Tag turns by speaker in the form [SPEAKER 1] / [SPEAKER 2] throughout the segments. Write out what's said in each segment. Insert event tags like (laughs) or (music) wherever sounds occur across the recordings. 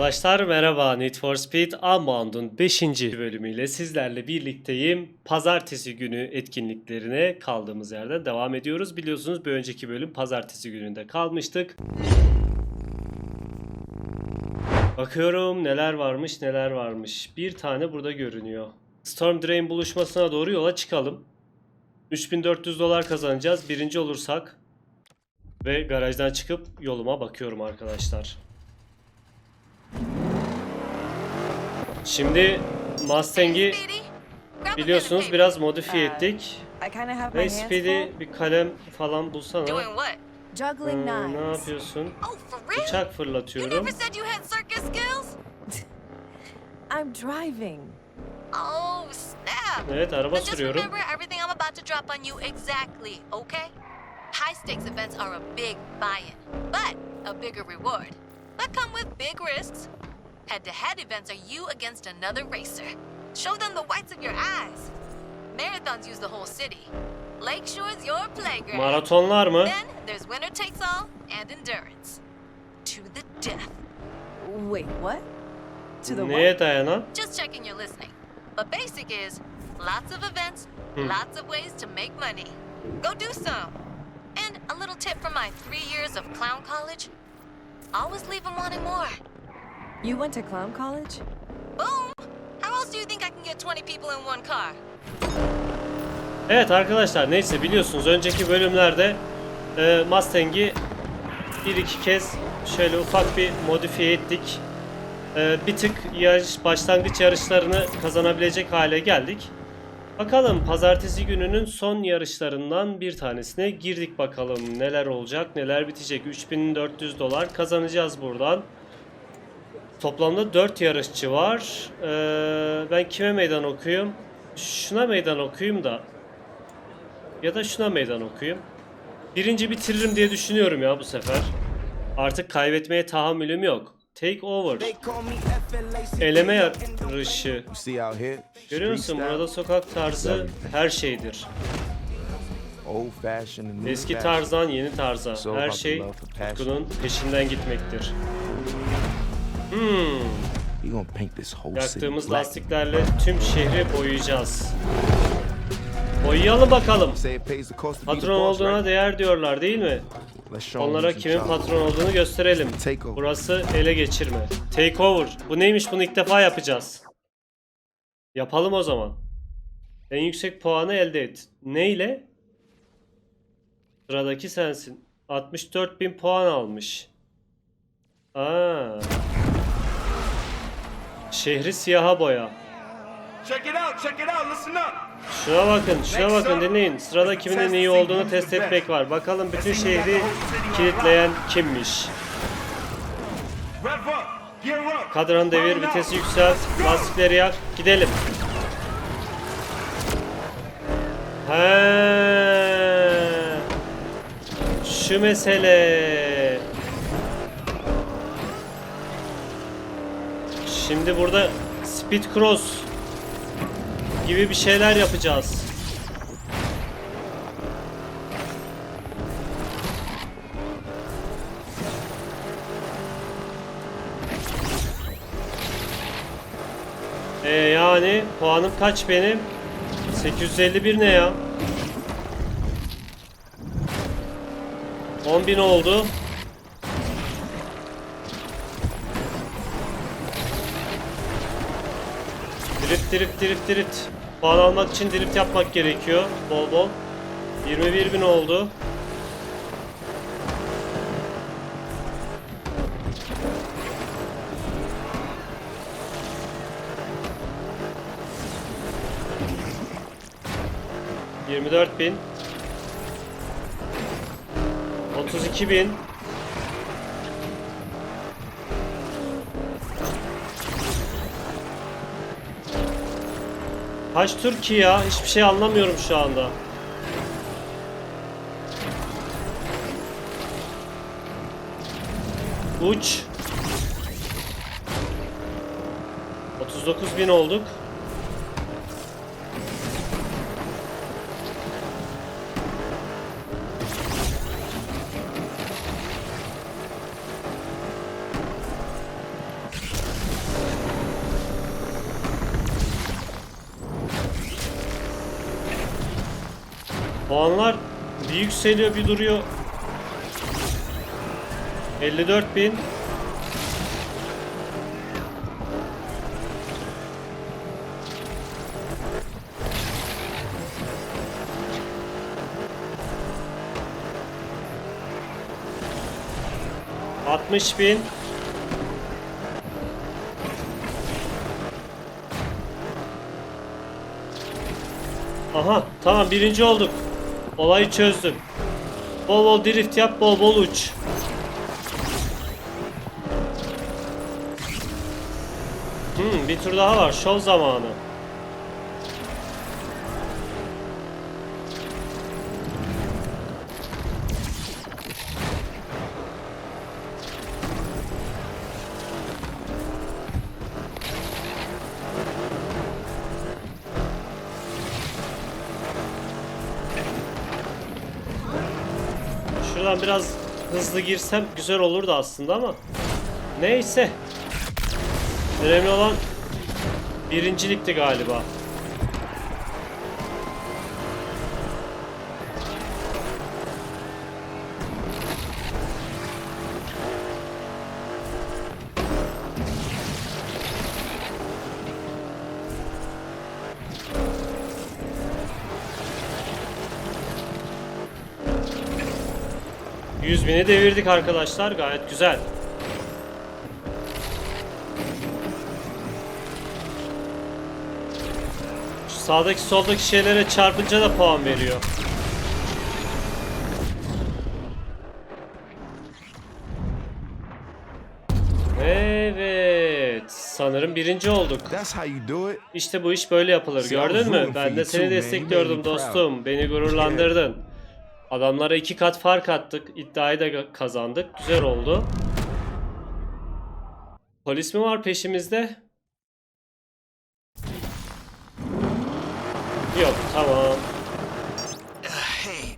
[SPEAKER 1] Arkadaşlar merhaba Need for Speed Unbound'un 5. bölümüyle sizlerle birlikteyim. Pazartesi günü etkinliklerine kaldığımız yerden devam ediyoruz. Biliyorsunuz bir önceki bölüm pazartesi gününde kalmıştık. Bakıyorum neler varmış neler varmış. Bir tane burada görünüyor. Storm Drain buluşmasına doğru yola çıkalım. 3400 dolar kazanacağız. Birinci olursak ve garajdan çıkıp yoluma bakıyorum arkadaşlar. Şimdi Mustang'i biliyorsunuz biraz modifiye ettik.
[SPEAKER 2] Have my
[SPEAKER 1] Ve Speedy bir kalem falan bulsana. Hmm, ne yapıyorsun?
[SPEAKER 3] Oh?
[SPEAKER 1] Bıçak fırlatıyorum. (laughs)
[SPEAKER 2] I'm driving.
[SPEAKER 3] Oh, snap.
[SPEAKER 1] Evet araba
[SPEAKER 3] just
[SPEAKER 1] sürüyorum.
[SPEAKER 3] remember everything I'm about to drop on you exactly, okay? High stakes events are a big buy-in, but a bigger reward. That come with big risks. Head-to-head events are you against another racer. Show them the whites of your eyes. Marathons use the whole city. Lakeshore's your playground.
[SPEAKER 1] Maratonlar mı?
[SPEAKER 3] Then there's winner takes all and endurance. To the death.
[SPEAKER 2] Wait, what? To the
[SPEAKER 1] Neye
[SPEAKER 2] what?
[SPEAKER 1] dayanan?
[SPEAKER 3] Just checking you're listening. But basic is lots of events,
[SPEAKER 1] Hmm.
[SPEAKER 3] lots of ways to make money. Go do some. And a little tip from my three years of clown college always leave them wanting more.
[SPEAKER 2] You went to clown college?
[SPEAKER 3] Boom! How else do you think I can get 20 people in one car?
[SPEAKER 1] Evet arkadaşlar neyse biliyorsunuz önceki bölümlerde e, Mustang'i bir iki kez şöyle ufak bir modifiye ettik. E, bir tık yarış başlangıç yarışlarını kazanabilecek hale geldik. Bakalım pazartesi gününün son yarışlarından bir tanesine girdik bakalım neler olacak neler bitecek 3400 dolar kazanacağız buradan. Toplamda 4 yarışçı var. Ee, ben kime meydan okuyayım? Şuna meydan okuyayım da ya da şuna meydan okuyayım. Birinci bitiririm diye düşünüyorum ya bu sefer. Artık kaybetmeye tahammülüm yok. Take over. Eleme yarışı. Görüyor musun? Burada sokak tarzı her şeydir. Eski tarzdan yeni tarza. Her şey tutkunun peşinden gitmektir. Hmm.
[SPEAKER 4] We gonna paint this whole city
[SPEAKER 1] Yaktığımız
[SPEAKER 4] black.
[SPEAKER 1] lastiklerle tüm şehri boyayacağız. Boyayalım bakalım. Patron olduğuna değer diyorlar değil mi? Onlara kimin patron olduğunu gösterelim. Burası ele geçirme. Take over. Bu neymiş bunu ilk defa yapacağız. Yapalım o zaman. En yüksek puanı elde et. Neyle? Sıradaki sensin. 64.000 puan almış. Aa. Şehri siyaha boya.
[SPEAKER 5] Check it out, check it out, listen up.
[SPEAKER 1] Şuna bakın, şuna bakın dinleyin. Sırada kimin en iyi olduğunu test etmek var. Bakalım bütün şehri kilitleyen kimmiş.
[SPEAKER 5] Rev up, gear up.
[SPEAKER 1] Kadran devir, vitesi yükselt, lastikleri yak, gidelim. He. Şu mesele. Şimdi burada speed cross gibi bir şeyler yapacağız. E yani puanım kaç benim? 851 ne ya? 10.000 oldu. Drift drift drift drift. Puan almak için drift yapmak gerekiyor. Bol bol. 21.000 oldu. Yirmi dört bin. Otuz iki bin. Kaç Türkiye ya? Hiçbir şey anlamıyorum şu anda. Uç. 39 bin olduk. Puanlar bir yükseliyor bir duruyor. 54 bin. Altmış bin. Aha tamam birinci olduk. Olayı çözdüm. Bol bol drift yap bol bol uç. Hmm, bir tur daha var. Şov zamanı. Hızlı girsem güzel olurdu aslında ama neyse. Önemli olan birincilikti galiba. Yüz bini devirdik arkadaşlar gayet güzel. Şu sağdaki soldaki şeylere çarpınca da puan veriyor. Evet. Sanırım birinci olduk. İşte bu iş böyle yapılır. Gördün mü? Ben de seni destekliyordum dostum. Beni gururlandırdın. Adamlara iki kat fark attık. İddiayı da kazandık. Güzel oldu. Polis mi var peşimizde? Yok tamam.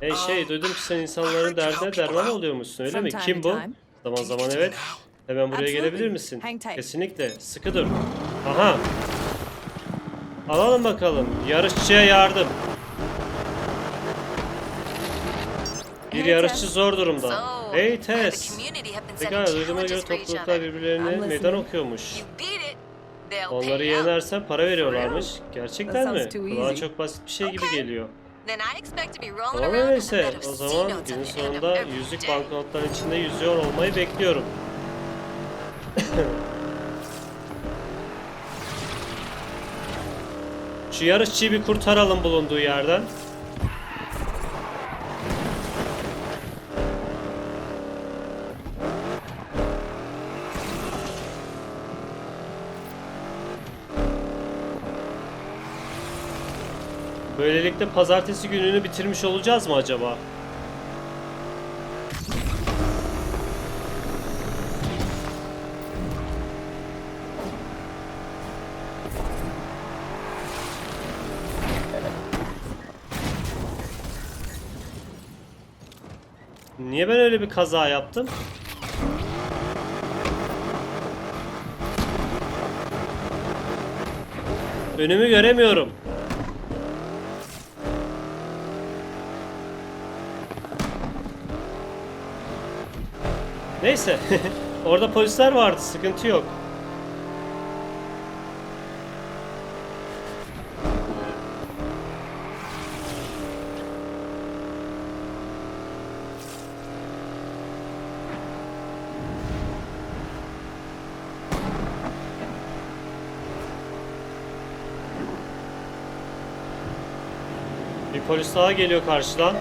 [SPEAKER 1] Hey şey duydum ki sen insanların derdine derman oluyormuşsun öyle mi? Kim bu? Zaman zaman evet. Hemen buraya gelebilir misin? Kesinlikle. Sıkı dur. Aha. Alalım bakalım. Yarışçıya yardım. Bir yarışçı zor durumda. Hey Tess. Pekala duyduğuma göre topluluklar birbirlerine meydan okuyormuş. Onları yenersen para veriyorlarmış. Gerçekten mi? Kulağa çok basit bir şey gibi geliyor. Tamam öyleyse. O zaman günün sonunda yüzlük
[SPEAKER 3] day.
[SPEAKER 1] banknotların içinde yüzüyor olmayı bekliyorum. Şu yarışçıyı bir kurtaralım bulunduğu yerden. Böylelikle pazartesi gününü bitirmiş olacağız mı acaba? Niye ben öyle bir kaza yaptım? Önümü göremiyorum. Neyse. (laughs) Orada polisler vardı. Sıkıntı yok. Bir polis daha geliyor karşıdan.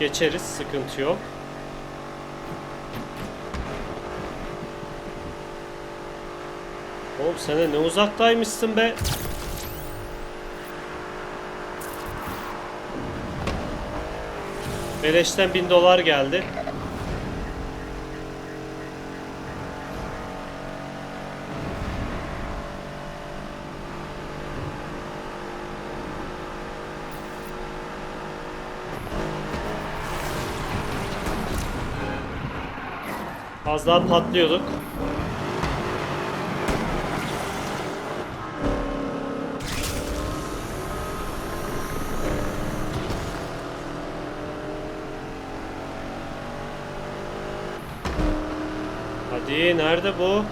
[SPEAKER 1] Geçeriz. Sıkıntı yok. Oğlum sen ne uzaktaymışsın be. Beleşten bin dolar geldi. Az daha patlıyorduk. İyi nerede bu?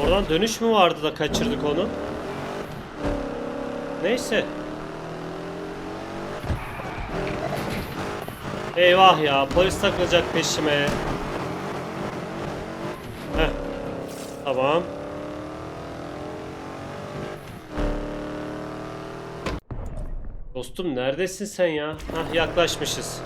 [SPEAKER 1] Oradan dönüş mü vardı da kaçırdık onu? Neyse. Eyvah ya polis takılacak peşime. Tamam. Dostum neredesin sen ya? Hah yaklaşmışız.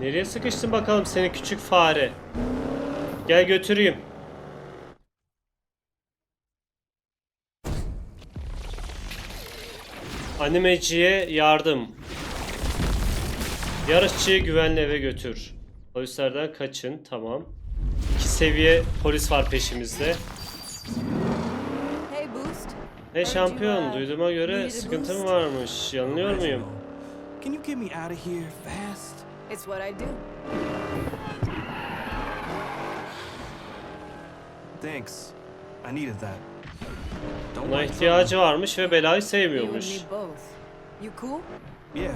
[SPEAKER 1] Nereye sıkıştın bakalım seni küçük fare? Gel götüreyim. Animeciye yardım. Yarışçıyı güvenli eve götür. Polislerden kaçın. Tamam. İki seviye polis var peşimizde.
[SPEAKER 2] Hey, Boost.
[SPEAKER 1] Hey şampiyon,
[SPEAKER 2] uh,
[SPEAKER 1] duyduğuma göre
[SPEAKER 2] needed a
[SPEAKER 1] sıkıntı mı
[SPEAKER 2] boost?
[SPEAKER 1] varmış? Yanılıyor muyum?
[SPEAKER 6] Can you get me out of here fast?
[SPEAKER 2] It's what I do.
[SPEAKER 6] Thanks. I needed that. Don't
[SPEAKER 1] Buna
[SPEAKER 6] like
[SPEAKER 1] ihtiyacı varmış ve belayı
[SPEAKER 2] You and
[SPEAKER 1] sevmiyormuş.
[SPEAKER 2] me both. You cool?
[SPEAKER 6] Yeah.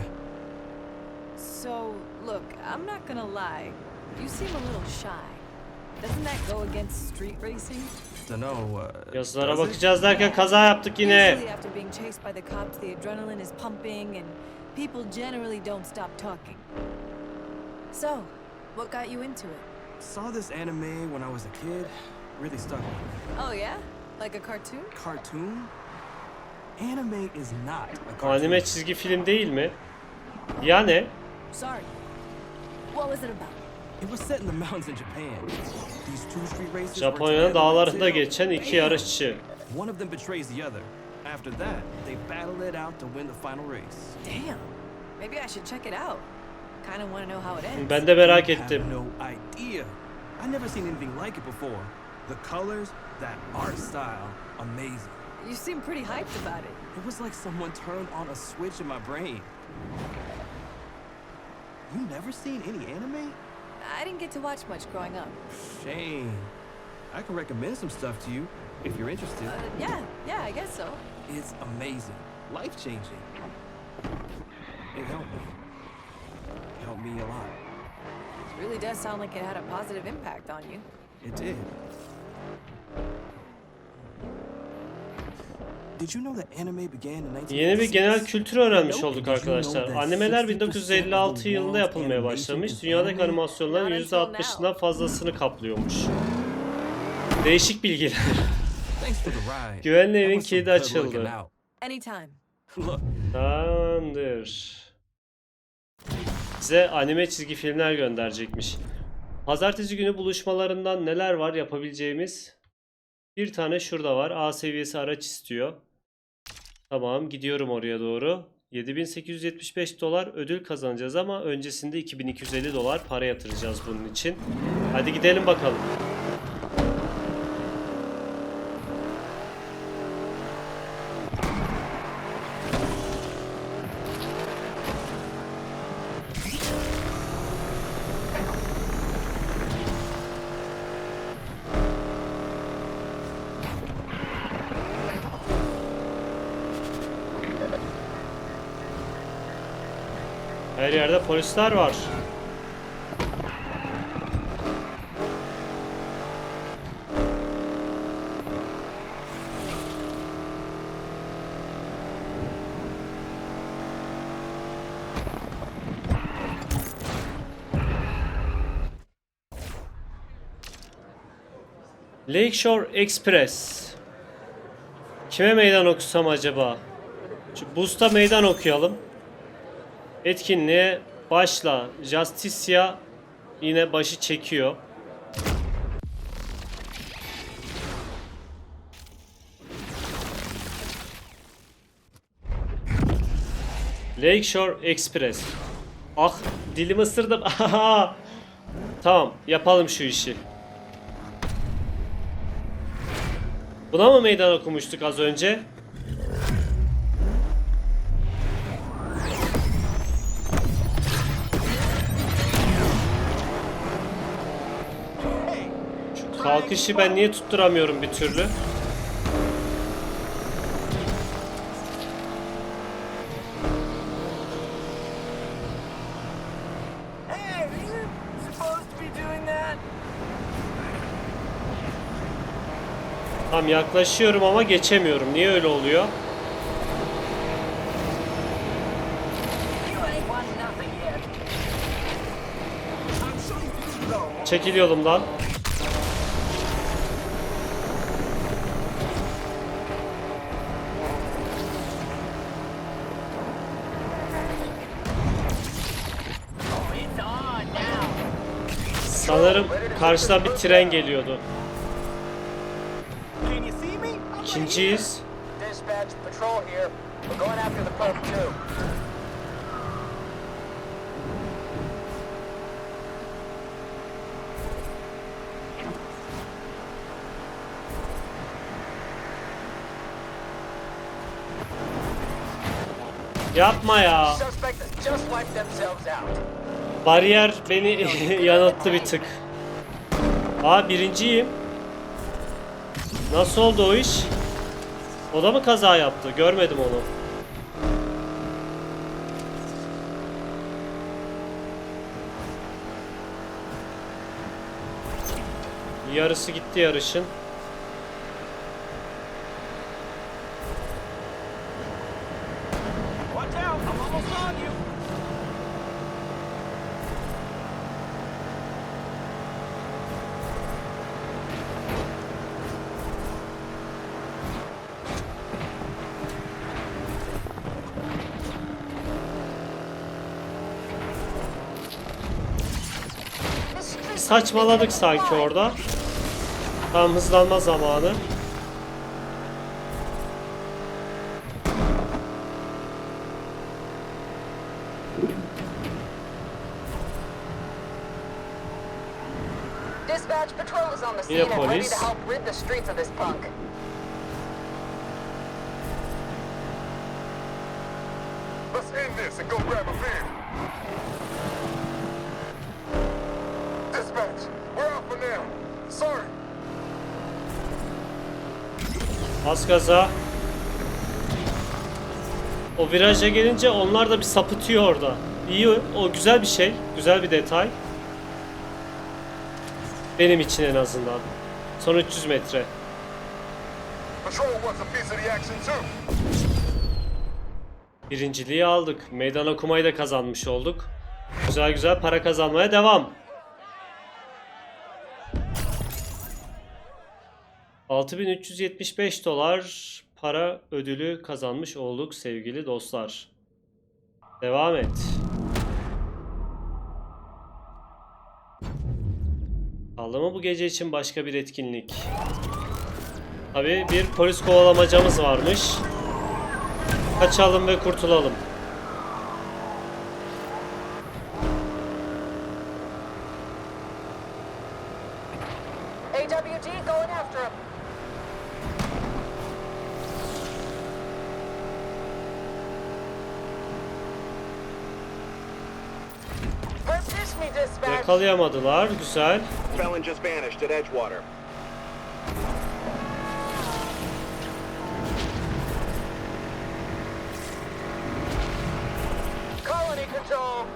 [SPEAKER 2] So, look, I'm not gonna lie. You seem a little shy. Doesn't that go against street racing?
[SPEAKER 6] Dunno. Uh,
[SPEAKER 1] Yazılara
[SPEAKER 6] does it?
[SPEAKER 1] bakacağız derken kaza yaptık yine.
[SPEAKER 2] Usually after being chased by the cops, the adrenaline is pumping and people generally don't stop talking. So, what got you into it?
[SPEAKER 6] Saw this anime when I was a kid. Really stuck with me.
[SPEAKER 2] Oh yeah? Like a cartoon?
[SPEAKER 6] Cartoon? Anime is not a cartoon.
[SPEAKER 1] Anime çizgi film değil mi? Ya ne?
[SPEAKER 2] Sorry. What was it about?
[SPEAKER 6] It was set in the mountains in Japan. These two street racers work
[SPEAKER 1] Japonya'nın dağlarında geçen iki yarışçı.
[SPEAKER 6] One of them betrays the other. After that, they battle it out to win the final race.
[SPEAKER 2] Damn. Maybe I should check it out. Kind of want to know how it ends.
[SPEAKER 1] Ben de merak ettim.
[SPEAKER 6] no idea. I never seen anything like it before. The colors, that art style, amazing.
[SPEAKER 2] You seem pretty hyped about it.
[SPEAKER 6] It was like someone turned on a switch in my brain. You never seen any anime?
[SPEAKER 2] I didn't get to watch much growing up.
[SPEAKER 6] Shame. I can recommend some stuff to you if you're interested.
[SPEAKER 2] Uh, yeah, yeah, I guess so.
[SPEAKER 6] It's amazing, life changing. It helped me. It helped me a lot.
[SPEAKER 2] It really does sound like it had a positive impact on you.
[SPEAKER 6] It did.
[SPEAKER 1] Yeni bir genel kültür öğrenmiş olduk arkadaşlar. Animeler 1956 yılında yapılmaya başlamış. Dünyadaki animasyonların %60'ından fazlasını kaplıyormuş. Değişik bilgiler.
[SPEAKER 6] Thanks for the ride.
[SPEAKER 1] Güvenli evin kilidi açıldı. Tamamdır. Bize anime çizgi filmler gönderecekmiş. Pazartesi günü buluşmalarından neler var yapabileceğimiz? Bir tane şurada var. A seviyesi araç istiyor. Tamam gidiyorum oraya doğru. 7875 dolar ödül kazanacağız ama öncesinde 2250 dolar para yatıracağız bunun için. Hadi gidelim bakalım. Her yerde polisler var. Lakeshore Express. Kime meydan okusam acaba? Şu Boost'a meydan okuyalım. Etkinliğe başla. Justicia yine başı çekiyor. Lakeshore Express. Ah dilimi ısırdım. (laughs) tamam yapalım şu işi. Buna mı meydan okumuştuk az önce? Şu kalkışı ben niye tutturamıyorum bir türlü? Tam yaklaşıyorum ama geçemiyorum. Niye öyle oluyor? Çekil yolumdan. Sanırım karşıdan bir tren geliyordu. İkinciyiz. Yapma ya. Bariyer beni (laughs) yanılttı bir tık. Aa birinciyim. Nasıl oldu o iş? O da mı kaza yaptı? Görmedim onu. Yarısı gitti yarışın.
[SPEAKER 7] Watch out, I'm almost on you.
[SPEAKER 1] Saçmaladık sanki orada. Tam hızlanma zamanı.
[SPEAKER 8] Dispatch patrol is on the scene and ready to help rid the streets of this punk.
[SPEAKER 5] Let's end this and go grab a beer. Dispatch, we're out for now. Sorry.
[SPEAKER 1] Az gaza. O viraja gelince onlar da bir sapıtıyor orada. İyi o güzel bir şey. Güzel bir detay. Benim için en azından. Son 300 metre. Birinciliği aldık. Meydan okumayı da kazanmış olduk. Güzel güzel para kazanmaya devam. 6375 dolar para ödülü kazanmış olduk sevgili dostlar. Devam et. Kaldı mı bu gece için başka bir etkinlik? Tabi bir polis kovalamacamız varmış. Kaçalım ve kurtulalım.
[SPEAKER 8] AWG going after him. Persist me, dispatch.
[SPEAKER 1] Yakalayamadılar. Güzel.
[SPEAKER 5] Felon just vanished at Edgewater.
[SPEAKER 7] Colony control.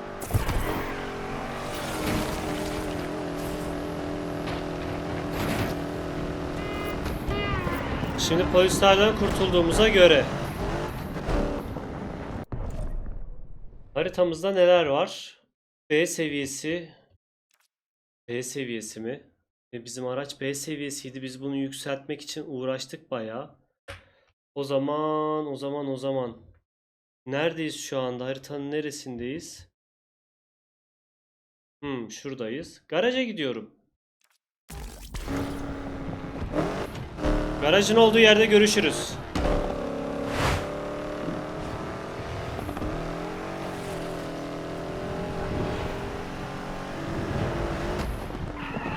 [SPEAKER 1] Şimdi polislerden kurtulduğumuza göre haritamızda neler var? B seviyesi B seviyesi mi? E, bizim araç B seviyesiydi. Biz bunu yükseltmek için uğraştık bayağı. O zaman, o zaman, o zaman. Neredeyiz şu anda? Haritanın neresindeyiz? Hmm, şuradayız. Garaja gidiyorum. Garajın olduğu yerde görüşürüz.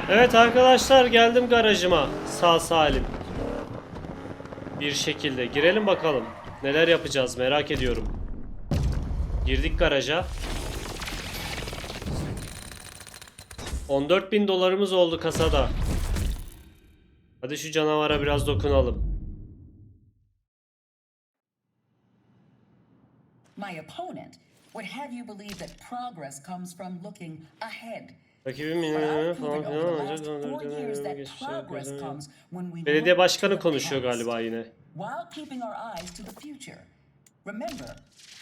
[SPEAKER 1] Evet arkadaşlar geldim garajıma sağ salim. bir şekilde. Girelim bakalım. Neler yapacağız merak ediyorum. Girdik garaja. 14.000 dolarımız oldu kasada. Hadi şu canavara biraz dokunalım.
[SPEAKER 9] My opponent would have you believe that progress comes from looking ahead.
[SPEAKER 1] Rakibim
[SPEAKER 9] I've
[SPEAKER 1] falan filan
[SPEAKER 9] we
[SPEAKER 1] Belediye başkanı konuşuyor galiba yine.
[SPEAKER 9] While keeping our eyes to the future. Remember,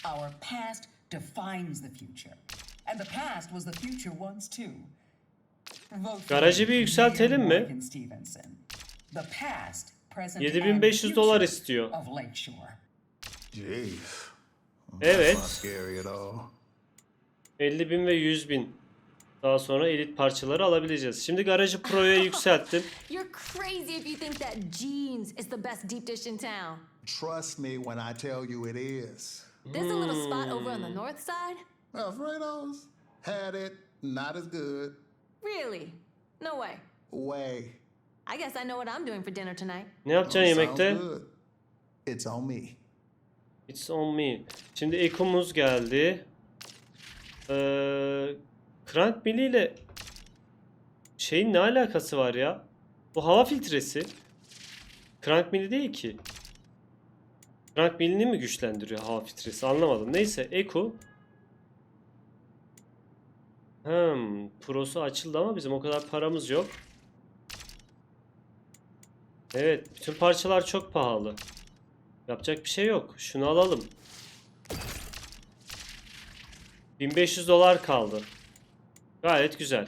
[SPEAKER 9] our past defines the future. And the past was the future once too.
[SPEAKER 1] Garajı bir yükseltelim mi?
[SPEAKER 9] Morgan Stevenson. The past, present,
[SPEAKER 1] 7500
[SPEAKER 9] and
[SPEAKER 1] dolar istiyor. Evet.
[SPEAKER 5] Not scary at all.
[SPEAKER 1] 50 bin ve 100 bin. Daha sonra elit parçaları alabileceğiz. Şimdi garajı pro'ya (laughs) yükselttim.
[SPEAKER 3] You're crazy if you think that Jeans is the best deep dish in town.
[SPEAKER 5] Trust me when I tell you it is.
[SPEAKER 3] There's a little spot over on the north side.
[SPEAKER 5] Alfredo's had it, not as good.
[SPEAKER 3] Really? No way.
[SPEAKER 5] Way.
[SPEAKER 3] I guess I know what I'm doing for dinner tonight.
[SPEAKER 1] Ne yapacaksın
[SPEAKER 5] Sounds
[SPEAKER 1] yemekte?
[SPEAKER 5] It's on me.
[SPEAKER 1] It's on me. Şimdi Eko'muz geldi. Ee, Crank Mill ile şeyin ne alakası var ya? Bu hava filtresi. Crank Mill'i değil ki. Crank Mill'ini mi güçlendiriyor hava filtresi? Anlamadım. Neyse Eko. Hmm, Pro'su açıldı ama bizim o kadar paramız yok. Evet, bütün parçalar çok pahalı. Yapacak bir şey yok. Şunu alalım. 1500 dolar kaldı. Gayet güzel.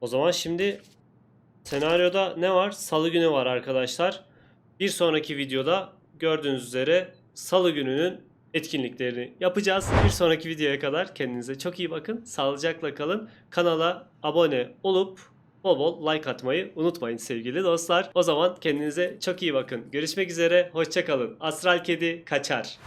[SPEAKER 1] O zaman şimdi senaryoda ne var? Salı günü var arkadaşlar. Bir sonraki videoda gördüğünüz üzere Salı gününün etkinliklerini yapacağız. Bir sonraki videoya kadar kendinize çok iyi bakın. Sağlıcakla kalın. Kanala abone olup bol bol like atmayı unutmayın sevgili dostlar. O zaman kendinize çok iyi bakın. Görüşmek üzere. Hoşçakalın. Astral Kedi kaçar.